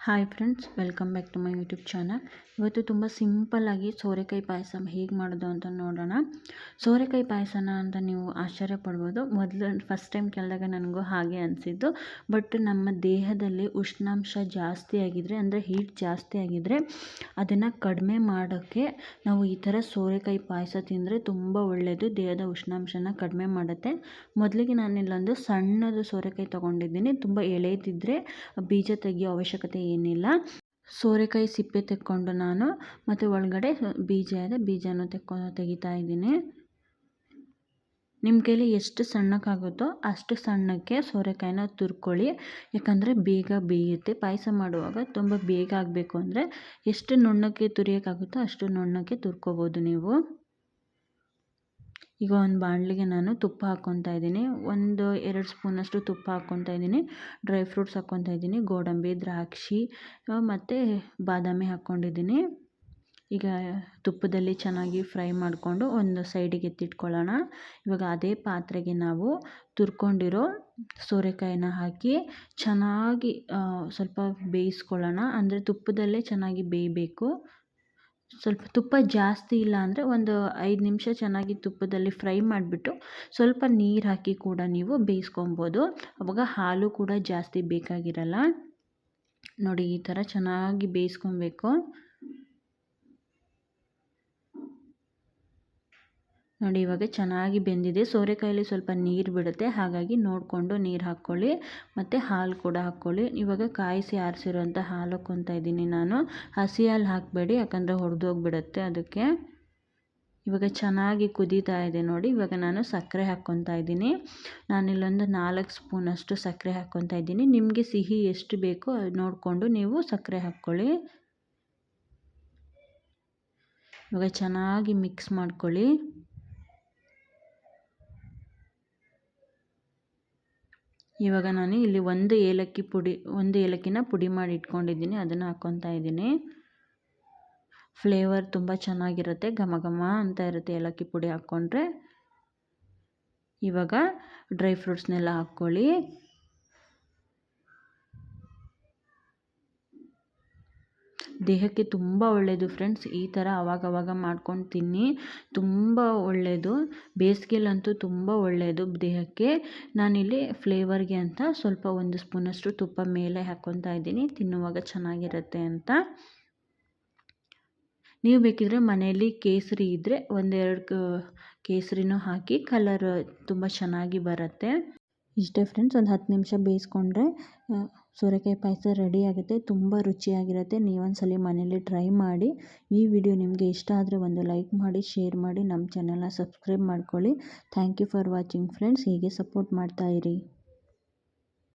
Hi friends welcome back to my YouTube channel ಇವತ್ತು ತುಂಬ ಸಿಂಪಲ್ಲಾಗಿ ಸೋರೆಕಾಯಿ ಪಾಯಸ ಹೇಗೆ ಮಾಡೋದು ಅಂತ ನೋಡೋಣ. ಸೋರೆಕಾಯಿ ಪಾಯಸನ ಅಂತ ನೀವು ಆಶ್ಚರ್ಯ ಪಡ್ಬೋದು. ಮೊದಲು ಫಸ್ಟ್ ಟೈಮ್ ಕೇಳಿದಾಗ ನನಗೂ ಹಾಗೆ ಅನಿಸಿದ್ದು. ಬಟ್ ನಮ್ಮ ದೇಹದಲ್ಲಿ ಉಷ್ಣಾಂಶ ಜಾಸ್ತಿ ಆಗಿದ್ದರೆ ಅಂದರೆ ಹೀಟ್ ಜಾಸ್ತಿ ಆಗಿದ್ದರೆ ಅದನ್ನು ಕಡಿಮೆ ಮಾಡೋಕ್ಕೆ ನಾವು ಈ ಥರ ಸೋರೆಕಾಯಿ ಪಾಯಸ ತಿಂದರೆ ತುಂಬ ಒಳ್ಳೆಯದು ದೇಹದ ಉಷ್ಣಾಂಶನ ಕಡಿಮೆ ಮಾಡುತ್ತೆ. ಮೊದಲಿಗೆ ನಾನಿಲ್ಲೊಂದು ಸಣ್ಣದು ಸೋರೆಕಾಯಿ ತೊಗೊಂಡಿದ್ದೀನಿ. ತುಂಬ ಎಳೆದಿದ್ದರೆ ಬೀಜ ತೆಗೆಯೋ ಅವಶ್ಯಕತೆ ಏನಿಲ್ಲ. ಸೋರೆಕಾಯಿ ಸಿಪ್ಪೆ ತೆಕ್ಕೊಂಡು ನಾನು ಮತ್ತು ಒಳಗಡೆ ಬೀಜ ಇದೆ. ಬೀಜನೂ ತೆಕ್ಕೊ ತೆಗಿತಾ ಇದ್ದೀನಿ. ನಿಮ್ಮ ಕೈಲಿ ಎಷ್ಟು ಸಣ್ಣಕ್ಕಾಗುತ್ತೋ ಅಷ್ಟು ಸಣ್ಣಕ್ಕೆ ಸೋರೆಕಾಯಿನ ತುರ್ಕೊಳ್ಳಿ. ಯಾಕಂದರೆ ಬೇಗ ಬೇಯುತ್ತೆ. ಪಾಯಸ ಮಾಡುವಾಗ ತುಂಬ ಬೇಗ ಆಗಬೇಕು ಅಂದರೆ ಎಷ್ಟು ನುಣ್ಣಕ್ಕೆ ತುರಿಯೋಕ್ಕಾಗುತ್ತೋ ಅಷ್ಟು ನುಣ್ಣಕ್ಕೆ ತುರ್ಕೋಬೋದು ನೀವು. ಈಗ ಒಂದು ಬಾಣಲಿಗೆ ನಾನು ತುಪ್ಪ ಹಾಕ್ಕೊತಾ ಇದ್ದೀನಿ. ಒಂದು ಎರಡು ಸ್ಪೂನಷ್ಟು ತುಪ್ಪ ಹಾಕ್ಕೊತಾ ಇದ್ದೀನಿ. ಡ್ರೈ ಫ್ರೂಟ್ಸ್ ಹಾಕ್ಕೊತಾ ಇದ್ದೀನಿ. ಗೋಡಂಬಿ, ದ್ರಾಕ್ಷಿ ಮತ್ತು ಬಾದಾಮಿ ಹಾಕ್ಕೊಂಡಿದ್ದೀನಿ ಈಗ ತುಪ್ಪದಲ್ಲಿ ಚೆನ್ನಾಗಿ ಫ್ರೈ ಮಾಡಿಕೊಂಡು ಒಂದು ಸೈಡಿಗೆ ಎತ್ತಿಟ್ಕೊಳ್ಳೋಣ. ಇವಾಗ ಅದೇ ಪಾತ್ರೆಗೆ ನಾವು ತುರ್ಕೊಂಡಿರೋ ಸೋರೆಕಾಯಿನ ಹಾಕಿ ಚೆನ್ನಾಗಿ ಸ್ವಲ್ಪ ಬೇಯಿಸ್ಕೊಳ್ಳೋಣ. ಅಂದರೆ ತುಪ್ಪದಲ್ಲೇ ಚೆನ್ನಾಗಿ ಬೇಯಬೇಕು. ಸ್ವಲ್ಪ ತುಪ್ಪ ಜಾಸ್ತಿ ಇಲ್ಲ ಅಂದರೆ ಒಂದು ಐದು ನಿಮಿಷ ಚೆನ್ನಾಗಿ ತುಪ್ಪದಲ್ಲಿ ಫ್ರೈ ಮಾಡಿಬಿಟ್ಟು ಸ್ವಲ್ಪ ನೀರು ಹಾಕಿ ಕೂಡ ನೀವು ಬೇಯಿಸ್ಕೊಬೋದು. ಅವಾಗ ಹಾಲು ಕೂಡ ಜಾಸ್ತಿ ಬೇಕಾಗಿರಲ್ಲ. ನೋಡಿ ಈ ಥರ ಚೆನ್ನಾಗಿ ಬೇಯಿಸ್ಕೊಬೇಕು. ನೋಡಿ, ಇವಾಗ ಚೆನ್ನಾಗಿ ಬೆಂದಿದೆ. ಸೋರೆಕಾಯಲ್ಲಿ ಸ್ವಲ್ಪ ನೀರು ಬಿಡುತ್ತೆ. ಹಾಗಾಗಿ ನೋಡಿಕೊಂಡು ನೀರು ಹಾಕ್ಕೊಳ್ಳಿ ಮತ್ತು ಹಾಲು ಕೂಡ ಹಾಕ್ಕೊಳ್ಳಿ ಇವಾಗ ಕಾಯಿಸಿ ಆರಿಸಿರೋಂಥ ಹಾಲು ಹಾಕ್ಕೊತಾ ಇದ್ದೀನಿ ನಾನು. ಹಸಿ ಹಾಲು ಹಾಕಬೇಡಿ, ಯಾಕಂದರೆ ಹೊಡೆದೋಗ್ಬಿಡುತ್ತೆ ಅದಕ್ಕೆ. ಇವಾಗ ಚೆನ್ನಾಗಿ ಕುದೀತಾ ಇದೆ ನೋಡಿ. ಇವಾಗ ನಾನು ಸಕ್ಕರೆ ಹಾಕ್ಕೊತಾ ಇದ್ದೀನಿ. ನಾನಿಲ್ಲೊಂದು ನಾಲ್ಕು ಸ್ಪೂನಷ್ಟು ಸಕ್ಕರೆ ಹಾಕ್ಕೊತಾ ಇದ್ದೀನಿ. ನಿಮಗೆ ಸಿಹಿ ಎಷ್ಟು ಬೇಕೋ ಅದು ನೋಡಿಕೊಂಡು ನೀವು ಸಕ್ಕರೆ ಹಾಕ್ಕೊಳ್ಳಿ. ಇವಾಗ ಚೆನ್ನಾಗಿ ಮಿಕ್ಸ್ ಮಾಡ್ಕೊಳ್ಳಿ. ಇವಾಗ ನಾನು ಇಲ್ಲಿ ಒಂದು ಏಲಕ್ಕಿ ಪುಡಿ, ಒಂದು ಏಲಕ್ಕಿನ ಪುಡಿ ಮಾಡಿ ಇಟ್ಕೊಂಡಿದ್ದೀನಿ, ಅದನ್ನು ಹಾಕ್ಕೊತಾ ಇದ್ದೀನಿ. ಫ್ಲೇವರ್ ತುಂಬ ಚೆನ್ನಾಗಿರುತ್ತೆ, ಘಮ ಘಮ ಅಂತ ಇರುತ್ತೆ ಏಲಕ್ಕಿ ಪುಡಿ ಹಾಕ್ಕೊಂಡ್ರೆ. ಇವಾಗ ಡ್ರೈ ಫ್ರೂಟ್ಸ್ನೆಲ್ಲ ಹಾಕ್ಕೊಳ್ಳಿ. ದೇಹಕ್ಕೆ ತುಂಬ ಒಳ್ಳೆಯದು ಫ್ರೆಂಡ್ಸ್ ಈ ಥರ ಅವಾಗವಾಗ ಮಾಡ್ಕೊಂಡು ತಿನ್ನಿ ತುಂಬ ಒಳ್ಳೆಯದು ಬೇಸಿಗೆಲಂತೂ ತುಂಬ ಒಳ್ಳೆಯದು ದೇಹಕ್ಕೆ. ನಾನಿಲ್ಲಿ ಫ್ಲೇವರ್ಗೆ ಅಂತ ಸ್ವಲ್ಪ ಒಂದು ಸ್ಪೂನಷ್ಟು ತುಪ್ಪ ಮೇಲೆ ಹಾಕ್ಕೊತಾ ಇದ್ದೀನಿ. ತಿನ್ನುವಾಗ ಚೆನ್ನಾಗಿರುತ್ತೆ ಅಂತ. ನೀವು ಬೇಕಿದ್ರೆ ಮನೆಯಲ್ಲಿ ಕೇಸರಿ ಇದ್ದರೆ ಒಂದೆರಡು ಕೇಸರಿನೂ ಹಾಕಿ ಕಲರ್ ತುಂಬ ಚೆನ್ನಾಗಿ ಬರುತ್ತೆ. ಇಷ್ಟೇ ಫ್ರೆಂಡ್ಸ್ ಒಂದು ಹತ್ತು ನಿಮಿಷ ಬೇಯಿಸ್ಕೊಂಡ್ರೆ ಸೋರೆಕಾಯಿ ಪಾಯಸ ರೆಡಿ ಆಗುತ್ತೆ ತುಂಬ ರುಚಿಯಾಗಿರುತ್ತೆ. ನೀವೊಂದ್ಸಲಿ ಮನೇಲಿ ಟ್ರೈ ಮಾಡಿ. ಈ ವಿಡಿಯೋ ನಿಮಗೆ ಇಷ್ಟ ಆದರೆ ಒಂದು ಲೈಕ್ ಮಾಡಿ, ಶೇರ್ ಮಾಡಿ, ನಮ್ಮ ಚಾನಲ್ನ ಸಬ್ಸ್ಕ್ರೈಬ್ ಮಾಡ್ಕೊಳ್ಳಿ. Thank you for watching friends, ಹೀಗೆ ಸಪೋರ್ಟ್ ಮಾಡ್ತಾಯಿರಿ